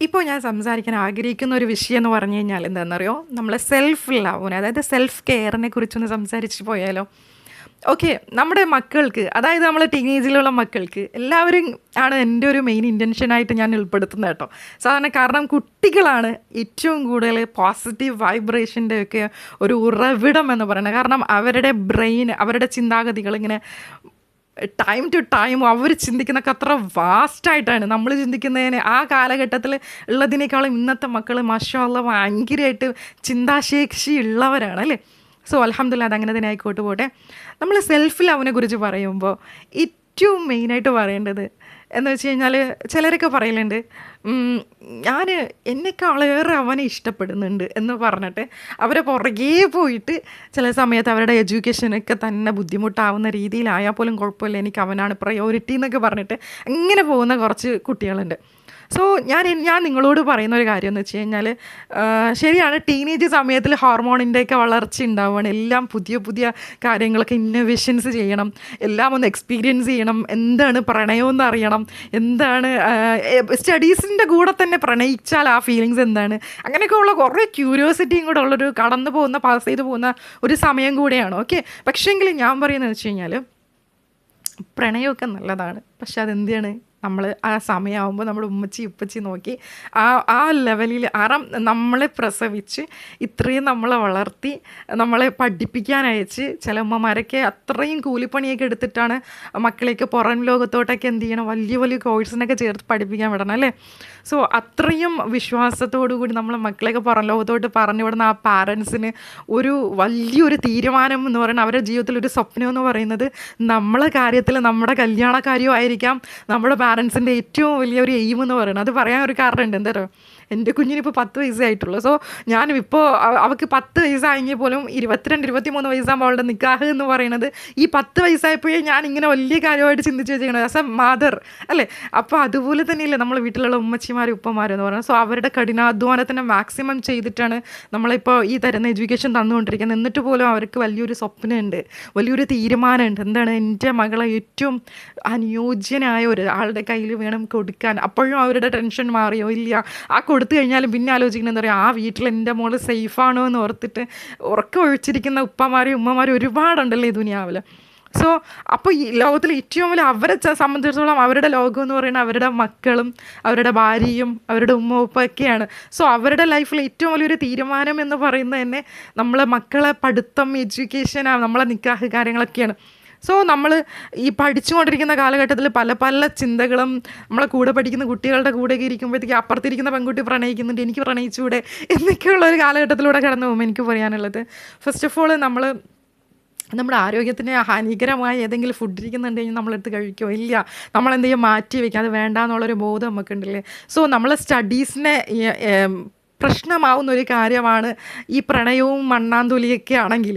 ഇപ്പോൾ ഞാൻ സംസാരിക്കാൻ ആഗ്രഹിക്കുന്ന ഒരു വിഷയം എന്ന് പറഞ്ഞു കഴിഞ്ഞാൽ എന്താണെന്നറിയോ നമ്മൾ സെൽഫ് ലവിനെ അതായത് സെൽഫ് കെയറിനെ കുറിച്ചൊന്ന് സംസാരിച്ച് പോയാലോ? ഓക്കെ നമ്മുടെ മക്കൾക്ക് അതായത് നമ്മൾ ടീനേജിലുള്ള മക്കൾക്ക് എല്ലാവരും ആണ് എന്റെ ഒരു മെയിൻ ഇന്റൻഷനായിട്ട് ഞാൻ ഉൾപ്പെടുത്തുന്നത് കേട്ടോ. സാധാരണ കാരണം കുട്ടികളാണ് ഏറ്റവും കൂടുതൽ പോസിറ്റീവ് വൈബ്രേഷന്റെ ഒക്കെ ഒരു ഉറവിടം എന്ന് പറയുന്നത്. കാരണം അവരുടെ ബ്രെയിൻ അവരുടെ ചിന്താഗതികൾ ഇങ്ങനെ ടൈം ടു ടൈം അവർ ചിന്തിക്കുന്നൊക്കെ അത്ര വാസ്റ്റായിട്ടാണ് നമ്മൾ ചിന്തിക്കുന്നതിന് ആ കാലഘട്ടത്തിൽ ഉള്ളതിനേക്കാളും ഇന്നത്തെ മക്കൾ മഷമുള്ള ഭയങ്കരമായിട്ട് ചിന്താശേഷി ഉള്ളവരാണ് അല്ലേ സോ അലഹമ്മദില്ല അതങ്ങനെ തന്നെ ആയിക്കോട്ട് പോട്ടെ. നമ്മൾ സെൽഫ് ലവിനെ കുറിച്ച് പറയുമ്പോൾ ഏറ്റവും മെയിനായിട്ട് പറയേണ്ടത് എന്ന് വെച്ച് കഴിഞ്ഞാൽ ചിലരൊക്കെ പറയലുണ്ട് ഞാൻ എന്നെക്കാളേറെ അവനെ ഇഷ്ടപ്പെടുന്നുണ്ട് എന്ന് പറഞ്ഞിട്ട് അവരെ പുറകെ പോയിട്ട് ചില സമയത്ത് അവരുടെ എഡ്യൂക്കേഷനൊക്കെ തന്നെ ബുദ്ധിമുട്ടാവുന്ന രീതിയിലായാൽ പോലും കുഴപ്പമില്ല എനിക്ക് അവനാണ് പ്രയോറിറ്റി എന്നൊക്കെ പറഞ്ഞിട്ട് അങ്ങനെ പോകുന്ന കുറച്ച് കുട്ടികളുണ്ട്. സോ ഞാൻ ഞാൻ നിങ്ങളോട് പറയുന്ന ഒരു കാര്യം എന്ന് വെച്ച് കഴിഞ്ഞാൽ ശരിയാണ് ടീനേജ് സമയത്തിൽ ഹോർമോണിന്റെയൊക്കെ വളർച്ച ഉണ്ടാവുകയാണ് എല്ലാം പുതിയ പുതിയ കാര്യങ്ങളൊക്കെ ഇന്നോവേഷൻസ് ചെയ്യണം. എല്ലാം ഒന്ന് എക്സ്പീരിയൻസ് ചെയ്യണം. എന്താണ് പ്രണയം എന്ന് അറിയണം. എന്താണ് സ്റ്റഡീസിന്റെ കൂടെ തന്നെ പ്രണയിച്ചാൽ ആ ഫീലിങ്സ് എന്താണ്? അങ്ങനെയൊക്കെ ഉള്ള കുറേ ക്യൂരിയോസിറ്റിയും കൂടെ ഉള്ളൊരു കടന്നു പോകുന്ന പാസ് ചെയ്ത് പോകുന്ന ഒരു സമയം കൂടെയാണ്. ഓക്കെ പക്ഷേങ്കിൽ ഞാൻ പറയുന്നത് വെച്ച് കഴിഞ്ഞാൽ പ്രണയമൊക്കെ നല്ലതാണ്. പക്ഷെ അതെന്താണ്? നമ്മൾ ആ സമയമാകുമ്പോൾ നമ്മൾ ഉമ്മച്ചി ഉപ്പച്ചി നോക്കി ആ ആ ലെവലിൽ ആറാം നമ്മളെ പ്രസവിച്ച് ഇത്രയും നമ്മളെ വളർത്തി നമ്മളെ പഠിപ്പിക്കാൻ അയച്ച് ചില ഉമ്മമാരൊക്കെ അത്രയും കൂലിപ്പണിയൊക്കെ എടുത്തിട്ടാണ് മക്കളെയൊക്കെ പുറം ലോകത്തോട്ടൊക്കെ എന്ത് ചെയ്യണം? വലിയ വലിയ കോഴ്സിനൊക്കെ ചേർത്ത് പഠിപ്പിക്കാൻ വിടണം അല്ലേ? സോ അത്രയും വിശ്വാസത്തോടു കൂടി നമ്മൾ മക്കളെയൊക്കെ പുറം ലോകത്തോട്ട് പറഞ്ഞു വിടുന്ന ആ പാരൻസിന് ഒരു വലിയൊരു തീരുമാനം എന്ന് പറയുന്നത് അവരുടെ ജീവിതത്തിൽ ഒരു സ്വപ്നം എന്ന് പറയുന്നത് നമ്മളെ കാര്യത്തിൽ നമ്മുടെ കല്യാണ കാര്യമായിരിക്കാം നമ്മുടെ പാരൻസിന്റെ ഏറ്റവും വലിയൊരു എയിം എന്ന് പറയുന്നത്. അത് പറയാൻ ഒരു കാരണമുണ്ട്. എന്താ എന്റെ കുഞ്ഞിനിപ്പോൾ പത്ത് വയസ്സേ ആയിട്ടുള്ളൂ സോ ഞാനും ഇപ്പോൾ അവൾക്ക് പത്ത് വയസ്സായെങ്കിൽ പോലും ഇരുപത്തിരണ്ട് ഇരുപത്തി മൂന്ന് വയസ്സാകുമ്പോൾ അവളുടെ നിക്കാഹ് എന്ന് പറയുന്നത് ഈ പത്ത് വയസ്സായപ്പോഴേ ഞാൻ ഇങ്ങനെ വലിയ കാര്യമായിട്ട് ചിന്തിച്ച് വെച്ചിരിക്കുന്നത് ആസ് എ മദർ അല്ലേ? അപ്പോൾ അതുപോലെ തന്നെയല്ലേ നമ്മൾ വീട്ടിലുള്ള ഉമ്മച്ചിമാരും ഉപ്പമാരും എന്ന് പറയുന്നത്. സോ അവരുടെ കഠിനാധ്വാനത്തിനെ മാക്സിമം ചെയ്തിട്ടാണ് നമ്മളിപ്പോൾ ഈ തരുന്ന എഡ്യൂക്കേഷൻ തന്നുകൊണ്ടിരിക്കുന്നത്. എന്നിട്ട് പോലും അവർക്ക് വലിയൊരു സ്വപ്നമുണ്ട്. വലിയൊരു തീരുമാനമുണ്ട്. എന്താണ്? എന്റെ മകളെ ഏറ്റവും അനുയോജ്യനായ ഒരാളുടെ കയ്യിൽ വേണം കൊടുക്കാൻ. അപ്പോഴും അവരുടെ ടെൻഷൻ മാറിയോ ഇല്ല? ആ കൊടുത്തു കഴിഞ്ഞാലും പിന്നെ ആലോചിക്കണം എന്താ പറയുക ആ വീട്ടിൽ എന്റെ മോൾ സേഫാണോ എന്ന് ഓർത്തിട്ട് ഉറക്കം ഒഴിച്ചിരിക്കുന്ന ഉപ്പമാരും ഉമ്മമാരും ഒരുപാടുണ്ടല്ലോ ഈ ദുനിയാവിൽ. സോ അപ്പോൾ ഈ ലോകത്തിൽ ഏറ്റവും വലിയ അവരെ സംബന്ധിച്ചിടത്തോളം അവരുടെ ലോകം എന്ന് പറയുന്നത് അവരുടെ മക്കളും അവരുടെ ഭാര്യയും അവരുടെ ഉമ്മ ഉപ്പൊക്കെയാണ് സോ അവരുടെ ലൈഫിൽ ഏറ്റവും വലിയൊരു തീരുമാനം എന്ന് പറയുന്നത് തന്നെ നമ്മളെ മക്കളെ പഠിത്തം എഡ്യൂക്കേഷൻ നമ്മളെ നിക്കാഹ് കാര്യങ്ങളൊക്കെയാണ്. സോ നമ്മൾ ഈ പഠിച്ചുകൊണ്ടിരിക്കുന്ന കാലഘട്ടത്തിൽ പല പല ചിന്തകളും നമ്മളെ കൂടെ പഠിക്കുന്ന കുട്ടികളുടെ കൂടെയൊക്കെ ഇരിക്കുമ്പോഴത്തേക്ക് അപ്പുറത്തിരിക്കുന്ന പെൺകുട്ടി പ്രണയിക്കുന്നുണ്ട് എനിക്ക് പ്രണയിച്ചുകൂടെ എന്നൊക്കെയുള്ള ഒരു കാലഘട്ടത്തിലൂടെ കടന്നു പോകുമ്പോൾ എനിക്ക് പറയാനുള്ളത്. ഫസ്റ്റ് ഓഫ് ഓൾ നമ്മൾ നമ്മുടെ ആരോഗ്യത്തിന് ഹാനികരമായ ഏതെങ്കിലും ഫുഡ് ഇരിക്കുന്നുണ്ട് കഴിഞ്ഞാൽ നമ്മളെടുത്ത് കഴിക്കുമോ ഇല്ല. ചെയ്യും മാറ്റി വയ്ക്കുക അത് വേണ്ട എന്നുള്ളൊരു ബോധം നമുക്കുണ്ടല്ലേ? സോ നമ്മളെ സ്റ്റഡീസിനെ പ്രശ്നമാവുന്ന ഒരു കാര്യമാണ് ഈ പ്രണയവും മണ്ണാന്തൊലിയൊക്കെ ആണെങ്കിൽ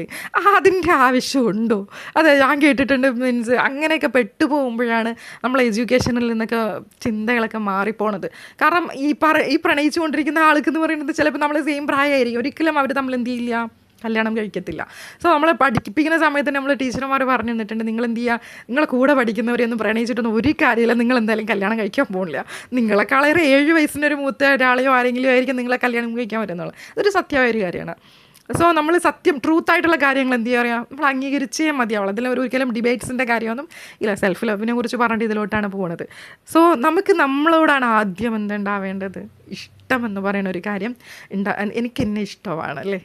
അതിന്റെ ആവശ്യമുണ്ടോ? അതെ ഞാൻ കേട്ടിട്ടുണ്ട് മീൻസ് അങ്ങനെയൊക്കെ പെട്ടു പോകുമ്പോഴാണ് നമ്മൾ എഡ്യൂക്കേഷനിൽ നിന്നൊക്കെ ചിന്തകളൊക്കെ മാറിപ്പോണത്. കാരണം ഈ പറ ഈ പ്രണയിച്ചുകൊണ്ടിരിക്കുന്ന ആൾക്ക് എന്ന് പറയുന്നത് ചിലപ്പോൾ നമ്മൾ സെയിം പ്രായമായിരിക്കും. ഒരിക്കലും അവർ തമ്മിൽ എന്ത് ചെയ്യില്ല? കല്യാണം കഴിക്കത്തില്ല. സോ നമ്മളെ പഠിപ്പിക്കുന്ന സമയത്ത് നമ്മൾ ടീച്ചർമാർ പറഞ്ഞു തന്നിട്ടുണ്ട് നിങ്ങൾ എന്ത് ചെയ്യുക നിങ്ങളെ കൂടെ പഠിക്കുന്നവരെയൊന്നും പ്രണയിച്ചിട്ടൊന്നും ഒരു കാര്യമില്ല. നിങ്ങൾ എന്തായാലും കല്യാണം കഴിക്കാൻ പോകുന്നില്ല നിങ്ങളെക്കാളേറെ ഏഴ് വയസ്സിന്റെ ഒരു മൂത്ത ഒരാളെയോ ആരെങ്കിലും ആയിരിക്കും നിങ്ങളെ കല്യാണം കഴിക്കാൻ പറ്റുന്നത് അതൊരു സത്യമായ ഒരു കാര്യമാണ്. സോ നമ്മൾ സത്യം ട്രൂത്ത് ആയിട്ടുള്ള കാര്യങ്ങൾ എന്ത് പറയുക നമ്മൾ അംഗീകരിച്ചേ മതിയാവുള്ളൂ അതിൽ ഒരിക്കലും ഡിബേറ്റ്സിന്റെ കാര്യമൊന്നും ഇല്ല. സെൽഫ് ലവിനെ കുറിച്ച് പറഞ്ഞിട്ട് ഇതിലോട്ടാണ് പോകുന്നത് സോ നമുക്ക് നമ്മളോടാണ് ആദ്യം എന്തുണ്ടാവേണ്ടത്? ഇഷ്ടം എന്ന് പറയുന്ന ഒരു കാര്യം ഉണ്ടാ എനിക്ക് എന്നെ ഇഷ്ടമാണ് അല്ലേ?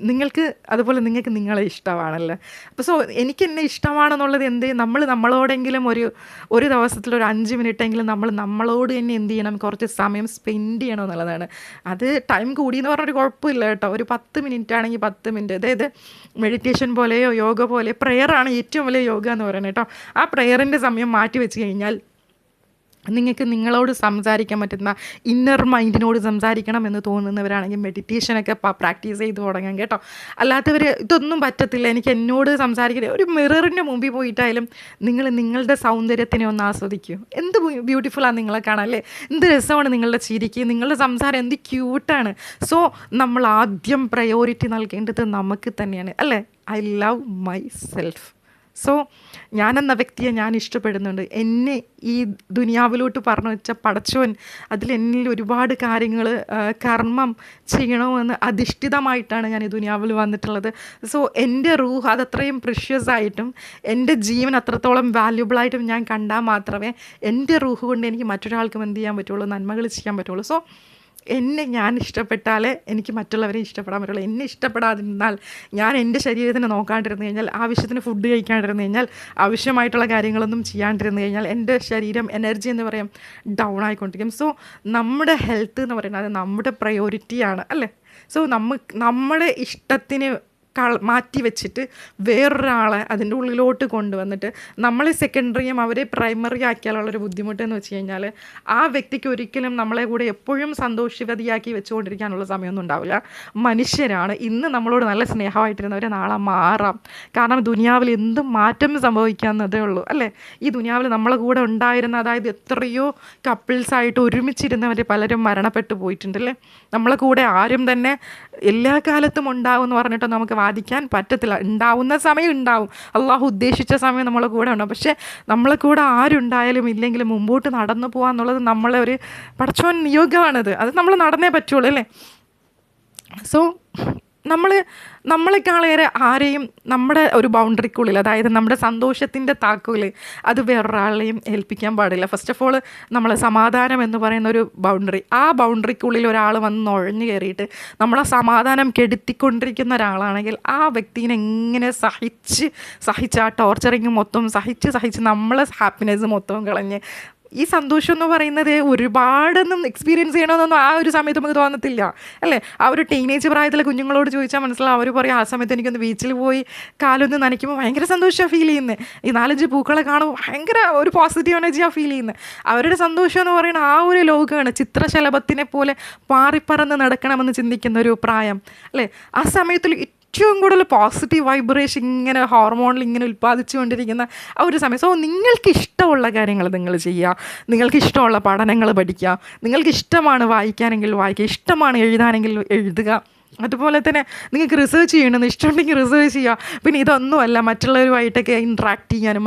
നിങ്ങൾക്ക് അതുപോലെ നിങ്ങൾക്ക് നിങ്ങളെ ഇഷ്ടമാണല്ലോ? അപ്പോൾ സോ എനിക്ക് എന്നെ ഇഷ്ടമാണെന്നുള്ളത് എന്ത്? നമ്മൾ നമ്മളോടെങ്കിലും ഒരു ഒരു ദിവസത്തിൽ ഒരു അഞ്ച് മിനിറ്റെങ്കിലും നമ്മൾ നമ്മളോട് തന്നെ എന്ത് ചെയ്യണം? കുറച്ച് സമയം സ്പെൻഡ് ചെയ്യണം എന്നുള്ളതാണ്. അത് ടൈം കൂടി എന്ന് പറഞ്ഞൊരു കുഴപ്പമില്ല കേട്ടോ. ഒരു പത്ത് മിനിറ്റ് ആണെങ്കിൽ പത്ത് മിനിറ്റ്. അതായത് മെഡിറ്റേഷൻ പോലെയോ യോഗ പോലെ പ്രെയറാണ് ഏറ്റവും വലിയ യോഗ എന്ന് പറയുന്നത് കേട്ടോ. ആ പ്രെയറിന്റെ സമയം മാറ്റി വെച്ച് കഴിഞ്ഞാൽ നിങ്ങൾക്ക് നിങ്ങളോട് സംസാരിക്കാൻ പറ്റുന്ന ഇന്നർ മൈൻഡിനോട് സംസാരിക്കണം എന്ന് തോന്നുന്നവരാണെങ്കിൽ മെഡിറ്റേഷനൊക്കെ പ്രാക്ടീസ് ചെയ്ത് തുടങ്ങാം കേട്ടോ. അല്ലാത്തവർ ഇതൊന്നും പറ്റത്തില്ല. എനിക്ക് എന്നോട് സംസാരിക്കുന്നത് ഒരു മിററിന്റെ മുമ്പിൽ പോയിട്ടായാലും നിങ്ങൾ നിങ്ങളുടെ സൗന്ദര്യത്തിനെ ഒന്ന് ആസ്വദിക്കൂ. എന്ത് ബ്യൂട്ടിഫുള്ളാണ് നിങ്ങളെ കാണാൻ അല്ലേ? എന്ത് രസമാണ് നിങ്ങളുടെ ചിരിക്ക്. നിങ്ങളുടെ സംസാരം എന്ത് ക്യൂട്ടാണ് സോ നമ്മൾ ആദ്യം പ്രയോറിറ്റി നൽകേണ്ടത് നമുക്ക് തന്നെയാണ്. അല്ലേ? I love myself so ഞാനെന്ന വ്യക്തിയെ ഞാൻ ഇഷ്ടപ്പെടുന്നുണ്ട്. എന്നെ ഈ ദുനിയാവിലോട്ട് പറഞ്ഞു വെച്ച പടച്ചോൻ അതിൽ എന്നിൽ ഒരുപാട് കാര്യങ്ങൾ കർമ്മം ചെയ്യണമെന്ന് അധിഷ്ഠിതമായിട്ടാണ് ഞാൻ ഈ ദുനിയാവിൽ വന്നിട്ടുള്ളത്. സോ എന്റെ റൂഹ് അതത്രയും പ്രിഷ്യസ് ആയിട്ടും എന്റെ ജീവൻ അത്രത്തോളം വാല്യുബിളായിട്ടും ഞാൻ കണ്ടാൽ മാത്രമേ എന്റെ റൂഹ് കൊണ്ട് എനിക്ക് മറ്റൊരാൾക്കും എന്ത് ചെയ്യാൻ പറ്റുള്ളൂ നന്മകൾ ചെയ്യാൻ പറ്റുള്ളൂ. സോ എന്നെ ഞാൻ ഇഷ്ടപ്പെട്ടാലേ എനിക്ക് മറ്റുള്ളവരെ ഇഷ്ടപ്പെടാൻ പറ്റുള്ളൂ. എന്നെ ഇഷ്ടപ്പെടാതിരുന്നാൽ ഞാൻ എന്റെ ശരീരത്തിന് നോക്കാണ്ടിരുന്നു കഴിഞ്ഞാൽ ആവശ്യത്തിന് ഫുഡ് കഴിക്കാണ്ടിരുന്നു കഴിഞ്ഞാൽ ആവശ്യമായിട്ടുള്ള കാര്യങ്ങളൊന്നും ചെയ്യാണ്ടിരുന്നു കഴിഞ്ഞാൽ എന്റെ ശരീരം എനർജി എന്ന് പറയും ഡൗൺ ആയിക്കൊണ്ടിരിക്കും. സോ നമ്മുടെ ഹെൽത്ത് എന്ന് പറയുന്നത് നമ്മുടെ പ്രയോറിറ്റിയാണ് അല്ലേ? സോ നമ്മ നമ്മുടെ ഇഷ്ടത്തിന് മാറ്റി വെച്ചിട്ട് വേറൊരാളെ അതിന്റെ ഉള്ളിലോട്ട് കൊണ്ടുവന്നിട്ട് നമ്മളെ സെക്കൻഡറിയും അവരെ പ്രൈമറി ആക്കിയാലുള്ളൊരു ബുദ്ധിമുട്ട് എന്ന് വെച്ച് കഴിഞ്ഞാൽ ആ വ്യക്തിക്ക് ഒരിക്കലും നമ്മളെ കൂടെ എപ്പോഴും സന്തോഷവതിയാക്കി വെച്ചുകൊണ്ടിരിക്കാനുള്ള സമയമൊന്നും ഉണ്ടാവില്ല. മനുഷ്യരാണ്. ഇന്ന് നമ്മളോട് നല്ല സ്നേഹമായിട്ടിരുന്നവരെ നാളെ മാറാം. കാരണം ദുനിയാവിൽ എന്തും മാറ്റം സംഭവിക്കാമെന്നതേ ഉള്ളൂ. അല്ലേ? ഈ ദുനിയാവിൽ നമ്മളെ കൂടെ ഉണ്ടായിരുന്ന അതായത് എത്രയോ കപ്പിൾസായിട്ട് ഒരുമിച്ചിരുന്നവർ പലരും മരണപ്പെട്ടു പോയിട്ടുണ്ടല്ലേ നമ്മളെ കൂടെ ആരും തന്നെ എല്ലാ കാലത്തും ഉണ്ടാവും എന്ന് പറഞ്ഞിട്ട് നമുക്ക് വാദിക്കാൻ പറ്റത്തില്ല. ഉണ്ടാവുന്ന സമയം ഉണ്ടാവും. അള്ളാഹു ഉദ്ദേശിച്ച സമയം നമ്മളെ കൂടെ ഉണ്ടാവും. പക്ഷേ നമ്മളെ കൂടെ ആരുണ്ടായാലും ഇല്ലെങ്കിലും മുമ്പോട്ട് നടന്നു പോകാന്നുള്ളത് നമ്മളെ ഒരു പടച്ചോൻ നിയോഗമാണത് അത് നമ്മൾ നടന്നേ പറ്റുള്ളൂ അല്ലേ? സോ നമ്മൾ നമ്മളെക്കാളേറെ ആരെയും നമ്മുടെ ഒരു ബൗണ്ടറിക്കുള്ളിൽ അതായത് നമ്മുടെ സന്തോഷത്തിന്റെ താക്കൂൽ അത് വേറൊരാളെയും ഏൽപ്പിക്കാൻ പാടില്ല. ഫസ്റ്റ് ഓഫ് ഓൾ നമ്മൾ സമാധാനം എന്ന് പറയുന്ന ഒരു ബൗണ്ടറി. ആ ബൗണ്ടറിക്കുള്ളിൽ ഒരാൾ വന്ന് നുഴഞ്ഞു കയറിയിട്ട് നമ്മളെ സമാധാനം കെടുത്തിക്കൊണ്ടിരിക്കുന്ന ഒരാളാണെങ്കിൽ ആ വ്യക്തിനെ എങ്ങനെ സഹിച്ച് സഹിച്ച് ആ ടോർച്ചറിങ് മൊത്തം സഹിച്ച് സഹിച്ച് നമ്മളെ ഹാപ്പിനെസ് മൊത്തം കളഞ്ഞ് ഈ സന്തോഷം എന്ന് പറയുന്നത് ഒരുപാടൊന്നും എക്സ്പീരിയൻസ് ചെയ്യണമെന്നൊന്നും ആ ഒരു സമയത്ത് നമുക്ക് തോന്നത്തില്ല. അല്ലേ? ആ ഒരു ടീനേജ് പ്രായത്തിലെ കുഞ്ഞുങ്ങളോട് ചോദിച്ചാൽ മനസ്സിലാവും. അവർ പറയും ആ സമയത്ത് എനിക്കൊന്ന് ബീച്ചിൽ പോയി കാലൊന്ന് നനയ്ക്കുമ്പോൾ ഭയങ്കര സന്തോഷമാണ് ഫീൽ ചെയ്യുന്നത് ഈ നാലഞ്ച് പൂക്കളെ കാണുമ്പോൾ ഭയങ്കര ഒരു പോസിറ്റീവ് എനർജിയാണ് ഫീൽ ചെയ്യുന്നത് അവരുടെ സന്തോഷം എന്ന് പറയുന്നത് ആ ഒരു ലോകമാണ് ചിത്രശലഭത്തിനെ പോലെ പാറിപ്പറന്ന് നടക്കണമെന്ന് ചിന്തിക്കുന്ന ഒരു പ്രായം. അല്ലേ? ആ സമയത്തിൽ ഏറ്റവും കൂടുതൽ പോസിറ്റീവ് വൈബ്രേഷൻ ഇങ്ങനെ ഹോർമോണിൽ ഇങ്ങനെ ഉൽപ്പാദിച്ചുകൊണ്ടിരിക്കുന്ന ആ ഒരു സമയം. സോ നിങ്ങൾക്ക് ഇഷ്ടമുള്ള കാര്യങ്ങൾ നിങ്ങൾ ചെയ്യുക. നിങ്ങൾക്ക് ഇഷ്ടമുള്ള പഠനങ്ങൾ പഠിക്കുക. നിങ്ങൾക്ക് ഇഷ്ടമാണ് വായിക്കാനെങ്കിൽ വായിക്കുക. ഇഷ്ടമാണ് എഴുതാനെങ്കിൽ എഴുതുക. അതുപോലെ തന്നെ നിങ്ങൾക്ക് റിസർച്ച് ചെയ്യണമെന്ന് ഇഷ്ടമുണ്ടെങ്കിൽ റിസർച്ച് ചെയ്യുക. പിന്നെ ഇതൊന്നുമല്ല. മറ്റുള്ളവരുമായിട്ടൊക്കെ ഇൻട്രാക്ട് ചെയ്യാനും